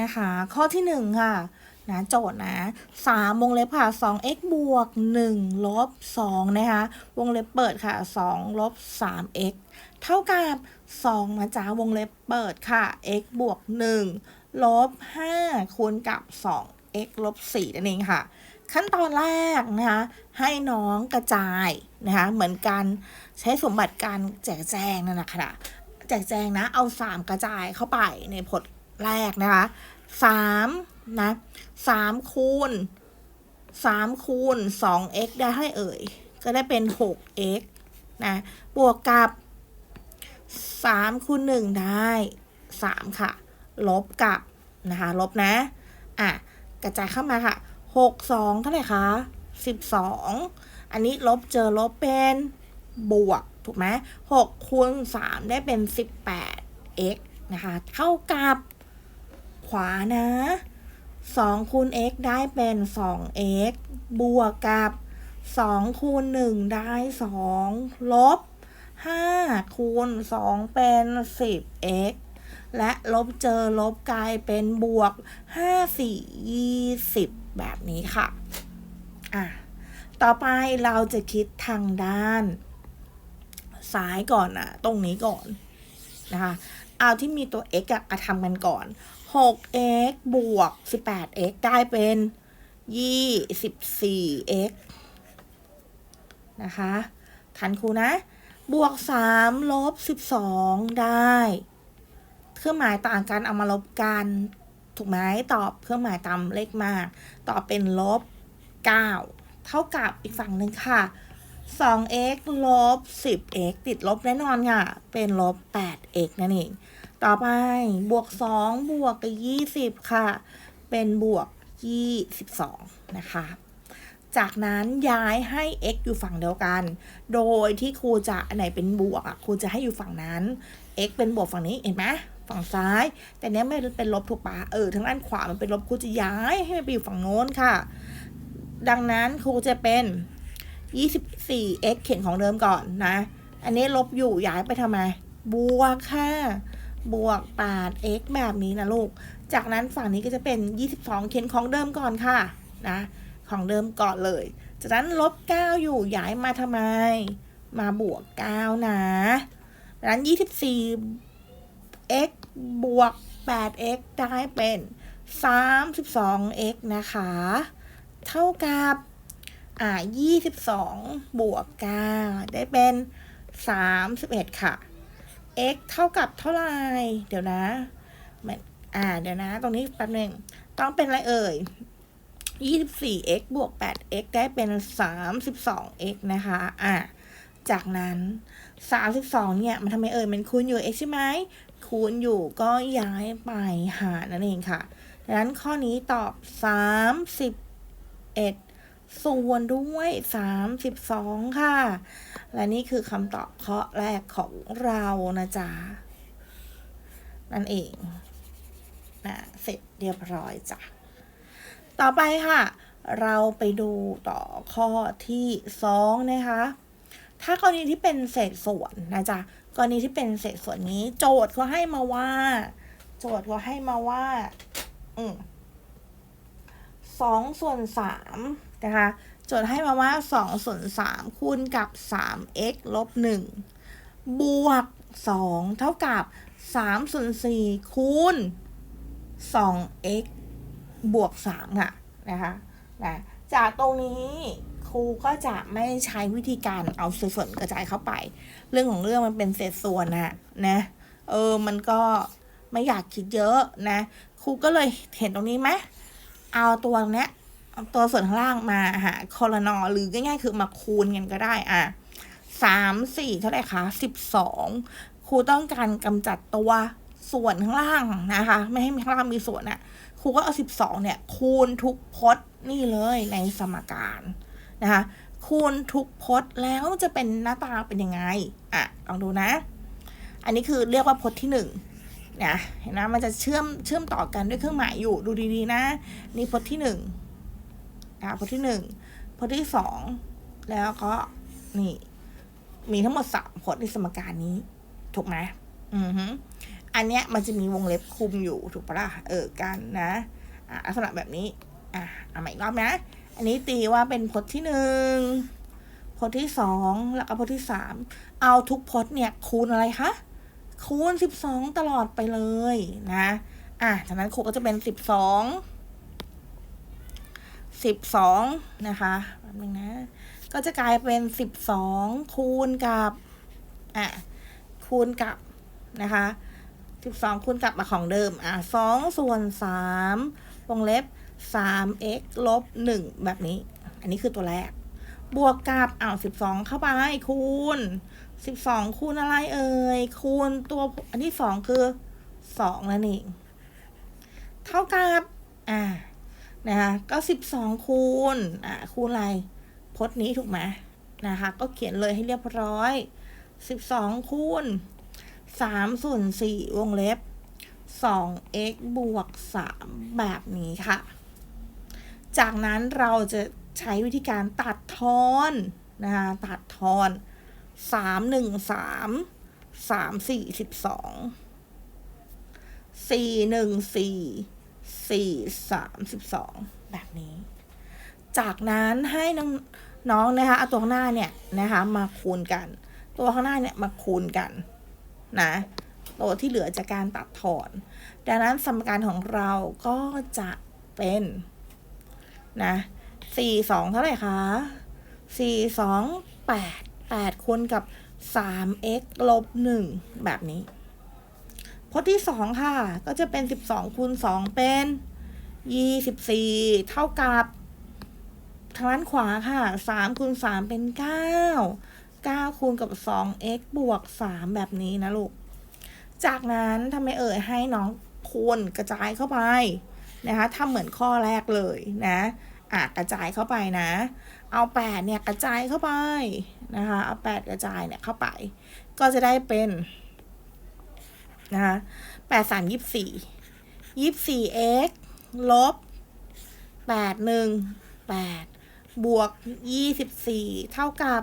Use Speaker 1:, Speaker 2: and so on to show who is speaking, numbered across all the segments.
Speaker 1: นะคะ ข้อที่หนึ่งค่ะนะโจทย์นะสามวงเล็บค่ะสอง x บวกหนึ่งลบสองนะคะ วงเล็บเปิดค่ะสองลบสาม x เท่ากับสองนะจ๊ะวงเล็บเปิดค่ะ x บวกหนึ่งลบห้าคูณกับสอง x ลบสี่นั่นเองค่ะ ขั้นตอนแรกนะคะ ให้น้องกระจายนะคะ เหมือนกันใช้สมบัติการแจกแจงนั่นแหละค่ะแจกแจงนะ เอาสามกระจายเข้าไปในผล แรกนะคะสามนะสามคูณสามคูณสอง x ได้ให้เอ่ย ก็ได้เป็นหก x นะบวกกับสามคูณหนึ่งได้สามค่ะ ลบกับนะคะ ลบนะ อะ กระจายเข้ามาค่ะหกสองเท่าไหร่คะสิบสองอันนี้ลบเจอลบเป็นบวก ถูกไหมหกคูณสามได้เป็นสิบแปด x นะคะ เท่ากับ ขวานะสองคูณ x ได้เป็นสอง x บวกกับสองคูณหนึ่งได้สองลบห้าคูณสองเป็นสิบ x และลบเจอลบกลายเป็นบวกห้าสี่ยี่สิบแบบนี้ค่ะ อะ ต่อไปเราจะคิดทางด้าน ซ้ายก่อนนะตรงนี้ก่อน นะคะเอาที่มีตัว x อะอะทำกันก่อน 6x บวก 18x ได้เป็น 24x นะคะ ทันครูนะ บวก 3 ลบ 12 ได้ เครื่องหมายต่างกันเอามาลบกัน ถูกไหมตอบเครื่องหมายตามเลขมาก ตอบเป็นลบ 9 เท่ากับอีกฝั่งหนึ่งค่ะ 2x ลบ 10x ติดลบแน่นอนค่ะ เป็นลบ 8x นั่นเอง ต่อไปบวก 2 บวกกับ20 ค่ะ เป็นบวก 22 นะคะ จากนั้นย้ายให้ x อยู่ฝั่งเดียวกัน โดยที่ครูจะอันไหนเป็นบวกอะครูจะให้อยู่ฝั่งนั้น x เป็นบวกฝั่งนี้เห็นไหมฝั่งซ้าย แต่เนี้ยไม่เป็นลบถูกปะเออทางด้านขวามันเป็นลบครูจะย้ายให้มันไปอยู่ฝั่งโน้นค่ะ ดังนั้นครูจะเป็น 24x เขียนของเดิมก่อนนะ อันนี้ลบอยู่ย้ายไปทำไม บวกค่ะ บวก 8x แบบนี้นะลูก จากนั้นฝั่งนี้ก็จะเป็น 22 เขียนของเดิมก่อนค่ะนะ ของเดิมก่อนเลย จากนั้นลบ 9 อยู่ย้ายมาทำไม มาบวก 9 นะดังนั้น 24x บวก 8x ได้เป็น 32x นะคะ เท่ากับ อ่ายี่สิบสองบวกเก้าได้เป็นสามสิบเอ็ดค่ะ x เท่ากับเท่าไหร่ เดี๋ยวนะมันอ่า เดี๋ยวนะ ตรงนี้แป๊บหนึ่งต้องเป็นอะไรเอ่ยยี่สิบสี่ x บวกแปด x ได้เป็นสามสิบสอง x นะคะ อ่าจากนั้นสามสิบสองเนี่ย มันทำไมเอ่ย มันคูณอยู่ x ใช่ไหม คูณอยู่ก็ย้ายไปหารนั่นเองค่ะ ดังนั้นข้อนี้ตอบสาม ส่วนด้วย 32 ค่ะ และนี่คือคำตอบข้อแรกของเรานะจ๊ะ นั่นเองนะเสร็จเรียบร้อยจ้ะ ต่อไปค่ะ เราไปดูต่อข้อที่สองนะคะ ถ้ากรณีที่เป็นเศษส่วนนะจ๊ะ กรณีที่เป็นเศษส่วนนี้ โจทย์เขาให้มาว่า โจทย์เขาให้มาว่า อืมสองส่วนสาม นะคะโจทย์ให้มาว่าสองส่วนสามคูณกับสาม x ลบหนึ่งบวกสองเท่ากับสามส่วนสี่คูณสอง x บวกสามค่ะนะคะนะจากตรงนี้ครูก็จะไม่ใช้วิธีการเอาส่วนกระจายเข้าไป เรื่องของเรื่องมันเป็นเศษส่วนนะนะเออมันก็ไม่อยากคิดเยอะนะครูก็เลยเห็นตรงนี้ไหมเอาตัวเนี้ย เอาตัวส่วนข้างล่างมาหาคอลนอหรือง่ายๆ คือมาคูณกันก็ได้อะสามสี่เท่าไหร่คะสิบสองครูต้องการกำจัดตัวส่วนข้างล่างนะคะ ไม่ให้ข้างล่างมีส่วนอะครูก็เอาสิบสองเนี่ย คูณทุกพจน์นี่เลยในสมการนะคะ คูณทุกพจน์แล้วจะเป็นหน้าตาเป็นยังไงอะลองดูนะ อันนี้คือเรียกว่าพจน์ที่หนึ่งนะเห็นไหมมันจะเชื่อมเชื่อมต่อกันด้วยเครื่องหมายอยู่ดูดีๆนะ นี่พจน์ที่หนึ่ง นะพจน์ที่หนึ่งพจน์ที่สองแล้วก็นี่มีทั้งหมดสามพจน์ในสมการนี้ ถูกไหมอือฮึอันเนี้ยมันจะมีวงเล็บคุมอยู่ถูกปะล่ะ เออ กันนะ อะลักษณะแบบนี้ อะเอาใหม่อีกรอบนะ อันนี้ตีว่าเป็นพจน์ที่หนึ่งพจน์ที่สองแล้วก็พจน์ที่สามเอาทุกพจน์เนี่ย คูณอะไรคะ คูณสิบสองตลอดไปเลยนะ อะจากนั้นครูก็จะเป็นสิบสอง สิบสองนะคะแป๊บนึงนะ ก็จะกลายเป็นสิบสองคูณกับอะคูณกับนะคะสิบสองคูณกับมาของเดิมอะสองส่วนสามวงเล็บสาม x ลบหนึ่งแบบนี้ อันนี้คือตัวแรก บวกกับอ้าวสิบสองเข้าไปคูณสิบสองคูณอะไรเอ่ยคูณตัวอันที่สองคือสองนั่นเองเท่ากับอ่า นะคะก็สิบสองคูณอ่าคูณอะไรพจน์นี้ถูกไหมนะคะ ก็เขียนเลยให้เรียบร้อยสิบสองคูณสามส่วนสี่วงเล็บสอง x บวกสามแบบนี้ค่ะ จากนั้นเราจะใช้วิธีการตัดทอนนะคะตัดทอนสามหนึ่งสามสามสี่สิบสองสี่หนึ่งสี่ สี่สามสิบสองแบบนี้ จากนั้นให้น้องน้องนะคะเอาตัวข้างหน้าเนี่ยนะคะมาคูณกัน ตัวข้างหน้าเนี่ยมาคูณกันนะตัวที่เหลือจากการตัดถอน ดังนั้นสมการของเราก็จะเป็นนะสี่สองเท่าไหร่คะสี่สองแปดแปดคูณกับสาม x ลบหนึ่งแบบนี้ พจน์ที่สองค่ะ ก็จะเป็นสิบสองคูณสองเป็นยี่สิบสี่เท่ากับทางด้านขวาค่ะสามคูณสามเป็นเก้าเก้าคูณกับสอง x บวกสามแบบนี้นะลูก จากนั้นทำไมเอ่ยให้น้องคูณกระจายเข้าไปนะคะทำเหมือนข้อแรกเลยนะอะกระจายเข้าไปนะ เอาแปดเนี่ยกระจายเข้าไปนะคะ เอาแปดกระจายเนี่ยเข้าไป ก็จะได้เป็น นะคะแปดสามยี่สี่ยี่สี่ x ลบแปดหนึ่งแปดบวกยี่สิบสี่เท่ากับ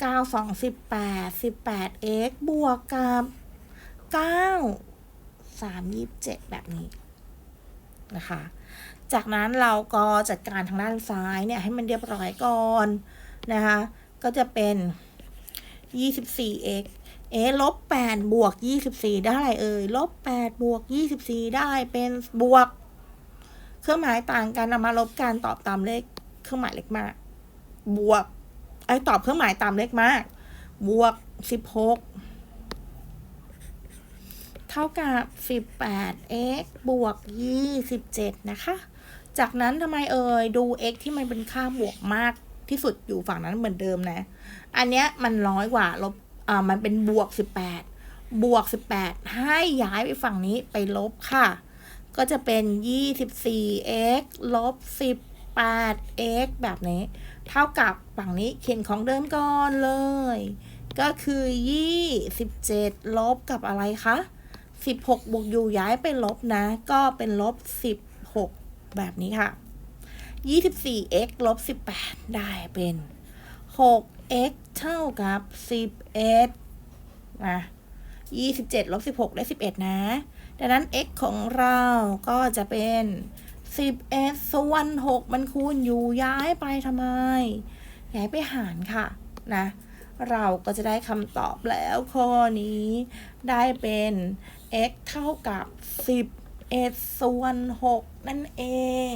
Speaker 1: เก้าสองสิบแปดสิบแปด x บวกกับเก้าสามยี่บเจ็ดแบบนี้นะคะ จากนั้นเราก็จัดการทางด้านซ้ายเนี่ยให้มันเรียบร้อยก่อนนะคะ ก็จะเป็น 24x เอลบ8บวก24ได้เอ่ยลบ8บวก24ได้เป็นบวก เครื่องหมายต่างกันนำมาลบการตอบตามเลขเครื่องหมายเล็กมาก บวก ไอ้ตอบเครื่องหมายตามเลขมาก บวก16เท่ากับ 18x บวก27นะคะ จากนั้นทำไมเอ่ยดู x ที่มันเป็นค่าบวกมากที่สุดอยู่ฝั่งนั้นเหมือนเดิมนะ อันเนี้ยมันน้อยกว่าลบ อ่ามันเป็นบวก 18 บวก 18 ให้ย้ายไปฝั่งนี้ไปลบค่ะ ก็จะเป็น 24x ลบ 18x แบบนี้ เท่ากับฝั่งนี้เขียนของเดิมก่อนเลย ก็คือ 27 ลบกับอะไรคะ16 บวกอยู่ย้ายไปลบนะ ก็เป็นลบ 16 แบบนี้ค่ะ 24x ลบ 18 ได้เป็น x เท่ากับ11นะ27ลบ16ได้11นะ ดังนั้น x ของเราก็จะเป็น11ส่วน6มันคูณอยู่ย้ายไปทำไม ย้ายไปหารค่ะนะเราก็จะได้คำตอบแล้วข้อนี้ได้เป็น x เท่ากับ 11ส่วน6นั่นเอง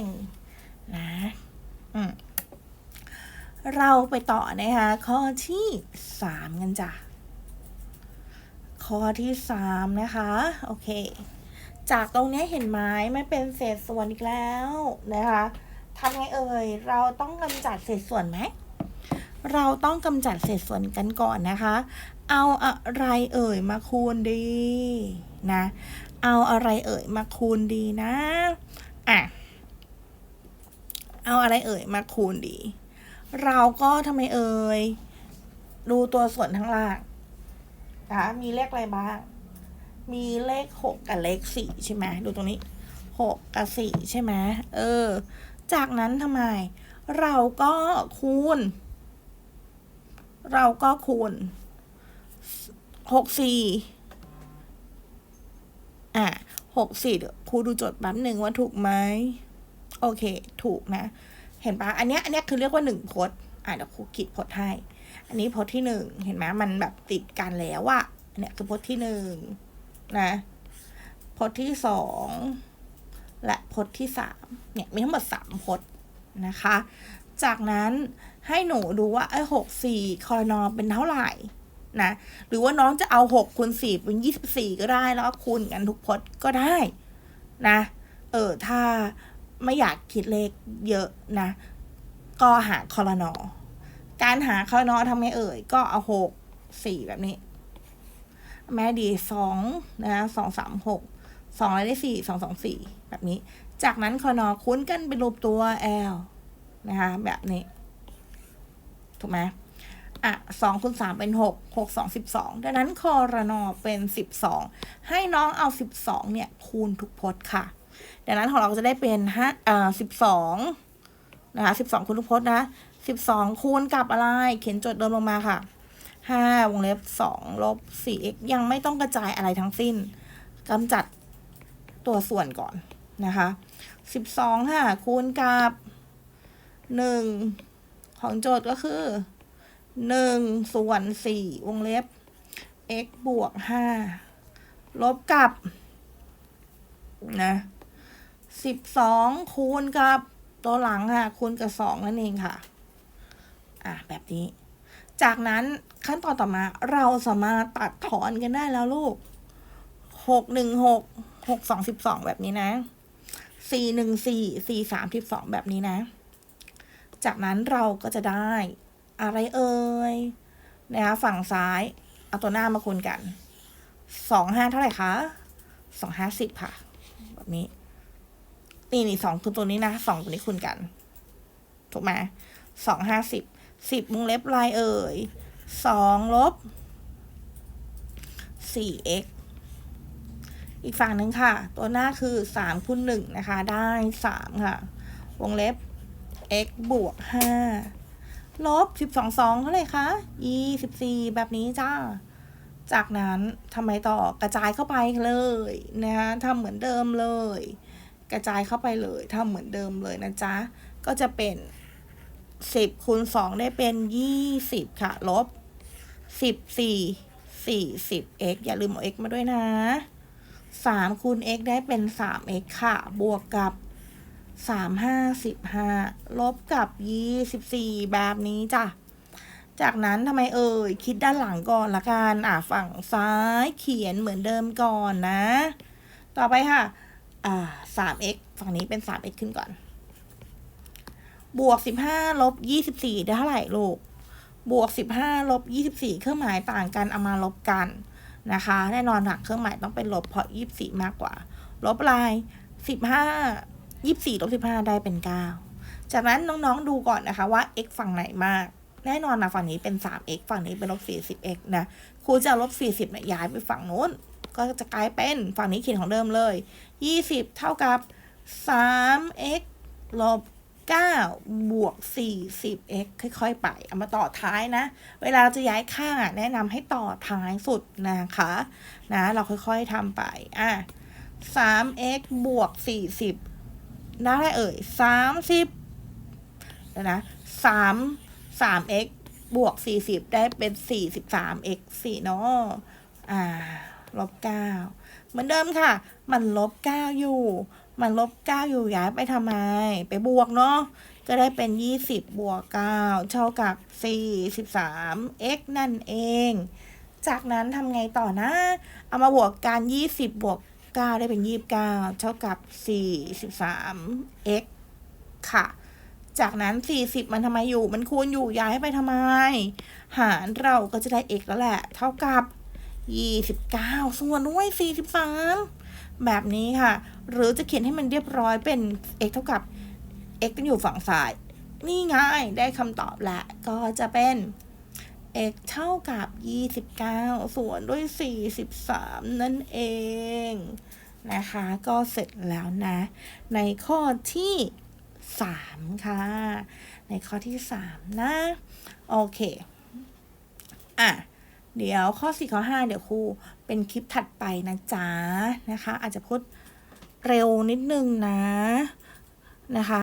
Speaker 1: นะ อืม เราไปต่อนะคะ ข้อที่สามกันจ้ะ ข้อที่สามนะคะ โอเค จากตรงนี้เห็นไหมไม่เป็นเศษส่วนอีกแล้วนะคะทำไงเอ่ย เราต้องกำจัดเศษส่วนไหม เราต้องกำจัดเศษส่วนกันก่อนนะคะ เอาอะไรเอ่ยมาคูณดีนะ เอาอะไรเอ่ยมาคูณดีนะ อะ เอาอะไรเอ่ยมาคูณดี เราก็ทำไมเอ่ย ดูตัวส่วนทั้งล่างนะคะมีเลขอะไรบ้าง มีเลขหกกับเลขสี่ใช่ไหมดูตรงนี้หกกับสี่ใช่ไหมเออ จากนั้นทำไม เราก็คูณ เราก็คูณหกสี่อะหกสี่ครูดูโจทย์แป๊บหนึ่งว่าถูกไหม โอเค ถูกนะ เห็นปะอันเนี้ยอันเนี้ยคือเรียกว่าหนึ่งพจน์อะเดี๋ยวครูขีดพจน์ให้ อันนี้พจน์ที่หนึ่งเห็นไหมมันแบบติดกันแล้วอะอันเนี้ยคือพจน์ที่หนึ่งนะพจน์ที่สองและพจน์ที่สามเนี่ยมีทั้งหมดสามพจน์นะคะ จากนั้นให้หนูดูว่าไอ้หกสี่คอรนอเป็นเท่าไหร่นะหรือว่าน้องจะเอาหกคูณสี่เป็นยี่สิบสี่ก็ได้แล้วคูณกันทุกพจน์ก็ได้นะ เออถ้า ไม่อยากคิดเลขเยอะนะ ก็หาคอรนอ การหาคอรนอทำไงเอ่ย ก็เอาหกสี่แบบนี้ แม่ดีสองนะสองสามหกสองอะไรได้สี่สองสองสี่แบบนี้ จากนั้นคอรนอคุ้นกันเป็นรูปตัว L นะคะ แบบนี้ ถูกไหมอะสองคูณสามเป็นหกหกสองสิบสองดังนั้นคอรนอเป็นสิบสองให้น้องเอาสิบสองเนี่ย คูณทุกพจน์ค่ะ ดังนั้นของเราก็จะได้เป็นห้าเอ่อสิบสองนะคะสิบสองคูณทุกพจน์นะสิบสองคูณกับอะไร เขียนโจทย์เดิมลงมาค่ะห้าวงเล็บสองลบสี่ x ยังไม่ต้องกระจายอะไรทั้งสิ้นกำจัดตัวส่วนก่อนนะคะสิบสองค่ะคูณกับหนึ่งของโจทย์ก็คือหนึ่งส่วนสี่วงเล็บ x บวกห้าลบกับนะ สิบสองคูณกับตัวหลังค่ะ คูณกับสองนั่นเองค่ะ อะแบบนี้ จากนั้นขั้นตอนต่อมาเราสามารถตัดถอนกันได้แล้วลูกหกหนึ่งหกหกสองสิบสองแบบนี้นะสี่หนึ่งสี่สี่สามสิบสองแบบนี้นะ จากนั้นเราก็จะได้อะไรเอ่ยนะคะฝั่งซ้ายเอาตัวหน้ามาคูณกันสองห้าเท่าไหร่คะสองห้าสิบค่ะ แบบนี้ นี่นี่สองคือตัวนี้นะสองตัวนี้คูณกัน ถูกไหมสองห้าสิบสิบวงเล็บลายเอ่ยสองลบสี่ x อีกฝั่งหนึ่งค่ะ ตัวหน้าคือสามคูณหนึ่งนะคะ ได้สามค่ะ วงเล็บ x บวกห้าลบสิบสองสองเท่าไหร่คะยี่สิบสี่แบบนี้จ้า จากนั้นทำไมต่อกระจายเข้าไปเลยนะคะทำเหมือนเดิมเลย กระจายเข้าไปเลยทำเหมือนเดิมเลยนะจ๊ะ ก็จะเป็นสิบคูณสองได้เป็นยี่สิบค่ะ ลบสิบสี่สี่สิบ x อย่าลืมเอา x มาด้วยนะสามคูณ x ได้เป็นสาม x ค่ะ บวกกับสามห้าสิบห้าลบกับยี่สิบสี่แบบนี้จ้ะจากนั้นทำไมเอ่ยคิดด้านหลังก่อนละกันอะฝั่งซ้ายเขียนเหมือนเดิมก่อนนะ ต่อไปค่ะ อ่า 3x ฝั่งนี้เป็น 3x ขึ้นก่อน บวก15ลบ24ได้เท่าไหร่ลูก บวก15ลบ24เครื่องหมายต่างกันเอามาลบกันนะคะ แน่นอนค่ะเครื่องหมายต้องเป็นลบเพราะ24มากกว่า ลบอะไร15 24ลบ15ได้เป็น9จากนั้นน้องๆดูก่อนนะคะว่า x ฝั่งไหนมาก แน่นอนนะฝั่งนี้เป็น 3x ฝั่งนี้เป็นลบ 40x นะครูจะลบ 40เนี่ยย้ายไปฝั่งนู้น ก็จะกลายเป็นฝั่งนี้เขียนของเดิมเลย 20 เท่ากับ 3x ลบ9บวก 40x ค่อย ๆ ไป เอามาต่อท้ายนะ เวลาจะย้ายข้าแนะนำให้ต่อท้ายสุดนะคะ นะ เราค่อยๆทำไป อะ 3x บวก 40 ได้เอ่ย 30แล้วนะ 3 3x บวก 40 ได้เป็น 43x 4เนาะอ่า ลบ9เหมือนเดิมค่ะ มันลบ9อยู่ มันลบ9อยู่ย้ายไปทำไม ไปบวกเนาะก็ได้เป็น20บวก9เท่ากับ43 x นั่นเอง จากนั้นทำไงต่อนะ เอามาบวกกัน20บวก9ได้เป็น29เท่ากับ43 x ค่ะ จากนั้น40มันทำไมอยู่ มันคูณอยู่ย้ายไปทำไม หารเราก็จะได้ x แล้วแหละ เท่ากับ 29ส่วนด้วย43แบบนี้ค่ะ หรือจะเขียนให้มันเรียบร้อยเป็น x เท่ากับ x ต้องอยู่ฝั่งซ้าย นี่ไงได้คำตอบแล้วก็จะเป็น x เท่ากับ 29 ส่วนด้วย 43 นั่นเอง นะคะ ก็เสร็จแล้วนะ ในข้อที่ 3 ค่ะ ในข้อที่ 3 นะ โอเค อะ เดี๋ยวข้อ4ข้อ5เดี๋ยวครูเป็นคลิปถัดไปนะจ๊ะนะคะ อาจจะพูดเร็วนิดนึงนะนะคะ